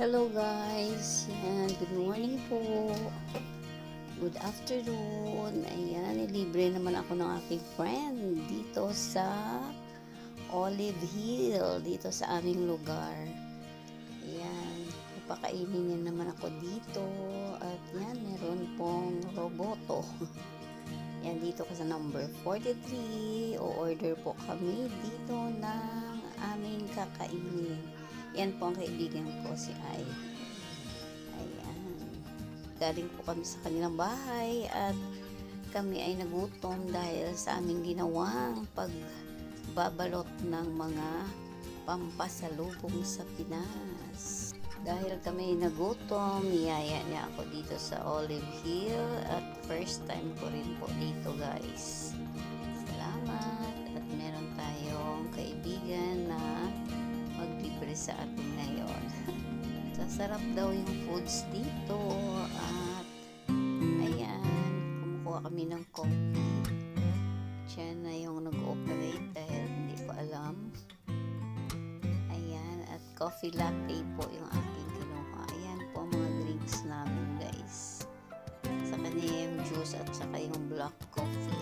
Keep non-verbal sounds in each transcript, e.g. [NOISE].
Hello guys, yan, good morning po. Good afternoon. Ayan, libre naman ako ng aking friend dito sa Olive Hill, dito sa aming lugar. Ayan, papakainin niya naman ako dito. At yan, meron pong roboto. [LAUGHS] Yan, dito ko sa number 43. O-order po kami dito ng aming kakainin. Yan po ang kaibigan ko, si Ai. Ayan. Galing po kami sa kanilang bahay at kami ay nagutom dahil sa aming ginawang pagbabalot ng mga pampasalubong sa Pinas. Dahil kami ay nagutom, niyaya niya ako dito sa Olive Hill at first time ko rin po dito guys. Salamat at meron tayong sa atin ngayon. [LAUGHS] Sasarap daw yung foods dito at ayan, kumukuha kami ng coffee. Siya na yung nag-operate dahil hindi ko alam. Ayan, at coffee latte po yung aking kinuha. Ayan po ang mga drinks namin guys. Sa kanya yung juice at saka yung black coffee.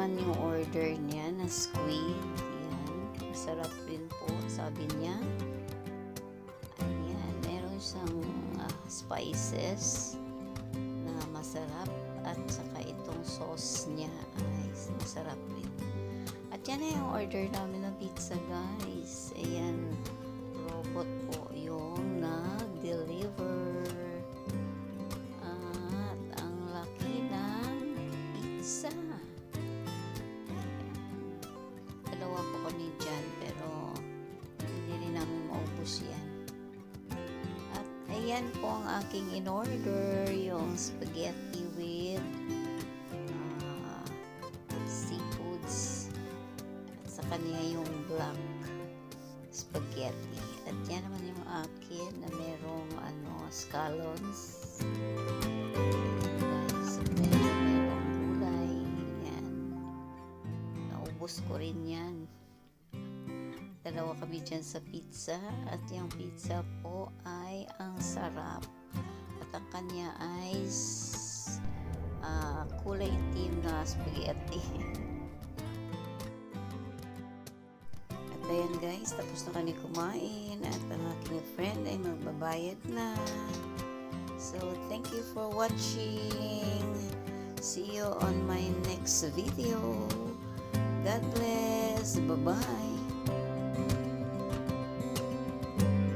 Naman yung order niya na squid. Yan. Masarap rin po, sabi niya. Ayan. Meron siyang ah, spices na masarap. At saka itong sauce niya ay masarap rin. At yan na yung order namin ng pizza guys. Ayan. Robot po yung ayan po ang aking in-order, yung spaghetti with ah, seafoods. At sa kanya yung black spaghetti. At yan naman yung akin na merong ano, scalloons. Guys, meron, merong gulay. Yan. Naubos ko rin yan. Dalawa kami dyan sa pizza. At yung pizza po ay ang sarap. At ang kanya ay ah, kulay itim na spaghetti. [LAUGHS] At ayan guys, tapos na kami kumain at ang aking friend ay magbabayad na. So, thank you for watching. See you on my next video. God bless. Bye-bye.